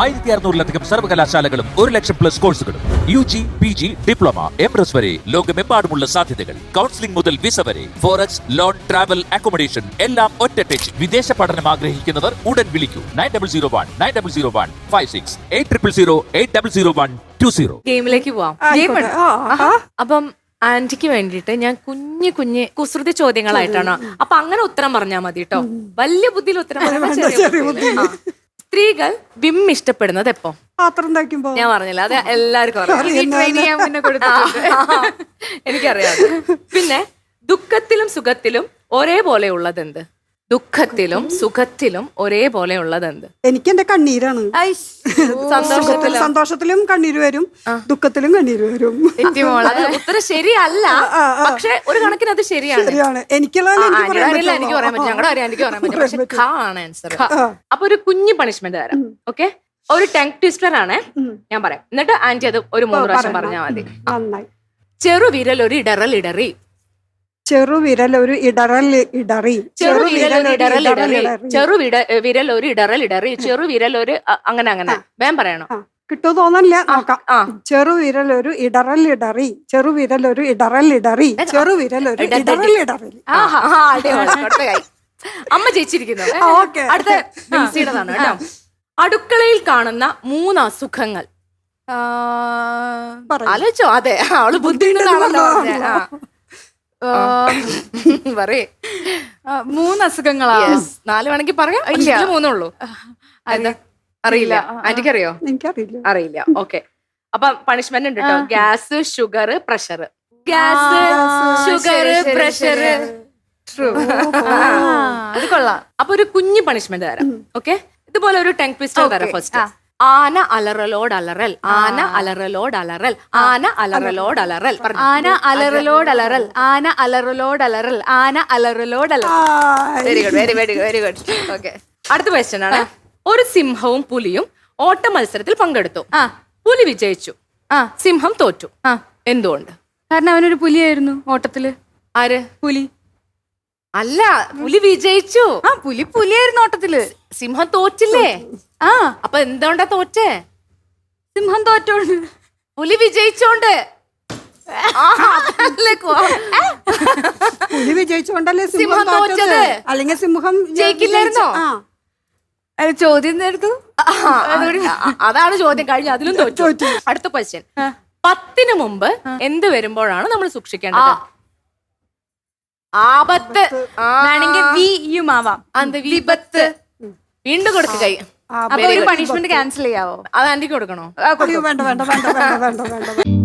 ആയിരത്തി അറുന്നൂറിലധികം സർവകലാശാലകളും ഒരു ലക്ഷം പ്ലസ് കോഴ്സുകളും U G P G diploma M S വരെ ലോകമെമ്പാടുമുള്ള സാധ്യതകൾ. കൗൺസിലിംഗ് മുതൽ വിസ വരെ ഫോറക്സ് ലോൺ ട്രാവൽ അക്കോമഡേഷൻ എല്ലാം ഒറ്റ ടച്ച് വിദേശ പഠനം ആഗ്രഹിക്കുന്നവർ ഉടൻ വിളിക്കൂ. Nine double zero one nine double zero one five six eight triple zero eight double zero one two zero. ഗെയിമിലേക്ക് പോവാം. അപ്പം ആന്റിക്ക് വേണ്ടിയിട്ട് ഞാൻ കുഞ്ഞു കുഞ്ഞ് കുസൃതി ചോദ്യങ്ങളായിട്ടാണ്. അപ്പൊ അങ്ങനെ ഉത്തരം പറഞ്ഞാൽ മതി കേട്ടോ വലിയ ബുദ്ധിയിൽ ഉത്തരം ചെറിയ ബുദ്ധിയിൽ. ആ. സ്ത്രീകൾ വിം ഇഷ്ടപ്പെടുന്നത് എപ്പോ? പാത്രം തയ്ക്കുമ്പോ. ഞാൻ പറഞ്ഞില്ല അത് എല്ലാവർക്കും അറിയാം. എനിക്കറിയാം. പിന്നെ ദുഃഖത്തിലും സുഖത്തിലും ഒരേപോലെ ഉള്ളത് എന്ത് ദുഃഖത്തിലും സുഖത്തിലും ഒരേപോലെ ഉള്ളത് എന്ത് എനിക്ക് എന്റെ കണ്ണീരാണ്. സന്തോഷത്തിലും. സന്തോഷത്തിലും കണ്ണീര് വരും. ദുഃഖത്തിലും കണ്ണീര് വരും. ഉത്തരം ശരിയല്ല. പക്ഷെ ഒരു കണക്കിന് അത് ശരിയാണ്. ശരിയാണ്. എനിക്കുള്ള എനിക്ക് പറയാൻ പറ്റും. ഞങ്ങളുടെ കാര്യം എനിക്ക് പറയാൻ പറ്റും പക്ഷെ ഖ ആണ് ആൻസർ. അപ്പൊ ഒരു കുഞ്ഞു പണിഷ്മെന്റ് തരാം. ഓക്കെ ഒരു ടങ് ട്വിസ്റ്റർ ആണ്. ഞാൻ പറയാം. എന്നിട്ട് ആന്റി അത് ഒരു മൂന്ന് പ്രാവശ്യം. പറഞ്ഞാൽ മതി. ചെറുവിരൽ ഒരു ഇടറൽ ഇടറി ചെറുവിരൽ ഒരു ഇടറൽ ഇടറി. ചെറുവിരൽ ഒരു ഒരു ഇടറൽ ഇടറി. ചെറു ചെറുവിട വിരൽ ഒരു ഇടറൽ ഇടറി ചെറുവിരൽ ഒരു അങ്ങനെ. അങ്ങനെ വേം പറയണോ? കിട്ടുമോ തോന്നല്ല നോക്കാം. ചെറുവിരൽ ഒരു ഇടറൽ ഇടറി ചെറുവിരൽ ഒരു ഇടറൽ ഇടറി ചെറുവിരൽ ഒരു ഇട- ഇടറൽ ഇടറി. അമ്മ ജയിച്ചിരിക്കുന്നു. അടുത്ത ബിൻസിയുടേതാണ് കേട്ടോ. അടുക്കളയിൽ കാണുന്ന മൂന്ന് അസുഖങ്ങൾ. ആലോചിച്ചോ? അതെ. അവൾ ബുദ്ധിമുട്ടാണല്ലോ. പറയേ. മൂന്ന് അസുഖങ്ങളാ നാല് വേണമെങ്കിൽ പറയാം. ഇല്ല. പക്ഷേ മൂന്നേ ഉള്ളൂ എന്താ? അറിയില്ല. ആന്റിക്ക് അറിയോ എനിക്കറിയില്ല. അറിയില്ല. ഓക്കെ. അപ്പൊ പണിഷ്മെന്റ് ഉണ്ട് കേട്ടോ gas sugar pressure gas sugar pressure അത് കൊള്ളാം. അപ്പൊ ഒരു കുഞ്ഞു പണിഷ്മെന്റ് തരാം. ഓക്കെ? ഇതുപോലെ ഒരു ടെങ് പിസ്റ്റോ തരാം ഫസ്റ്റ്. ആന അലറലോട് അലറൽ ആന അലറലോട് അലറൽ ആന അലറലോട് അലറൽ. ആന അലറലോട് അലറൽ ആന അലറലോട് അലറൽ ആന അലറലോട് അലറൽ. Very good very very very good okay അടുത്ത ക്വസ്റ്റ്യൻ ആണ്. ഒരു സിംഹവും പുലിയും ഓട്ട മത്സരത്തിൽ പങ്കെടുത്തു. ആ. പുലി വിജയിച്ചു. ആ. സിംഹം തോറ്റു. ആ. എന്തുകൊണ്ട്? കാരണം അവനൊരു പുലിയായിരുന്നു ഓട്ടത്തിൽ. ആര്? പുലി. അല്ല പുലി വിജയിച്ചു. ആ പുലി പുലിയായിരുന്നു ഓട്ടത്തിൽ. സിംഹം തോറ്റില്ലേ? ആ അപ്പൊ എന്തുകൊണ്ടാ തോറ്റേ? സിംഹം തോറ്റോണ്ട്. പുലി വിജയിച്ചോണ്ട്. പുലി വിജയിച്ചോണ്ടല്ലേ സിംഹം തോറ്റത്. അല്ലെങ്കിൽ സിംഹം ജയിക്കില്ലായിരുന്നോ? ആ. ചോദ്യം ആ, അതാണ് ചോദ്യം. കഴിഞ്ഞ അതിലും തോറ്റു. അടുത്ത ക്വസ്റ്റ്യൻ പത്തിന് മുമ്പ് എന്ത് വരുമ്പോഴാണ് നമ്മൾ സൂക്ഷിക്കേണ്ടത്? ആപത്ത്. ആണെങ്കിൽ വീയും ആവാം. എന്ത് വിപത്ത്. വീണ്ടും കൊടുക്ക കൈ. ആ, അപ്പൊ ഒരു പണിഷ്മെന്റ് ക്യാൻസൽ ചെയ്യാവോ? അത് ആന്റിക്ക് കൊടുക്കണോ? വേണ്ട വേണ്ട വേണ്ട വേണ്ട വേണ്ട വേണ്ട.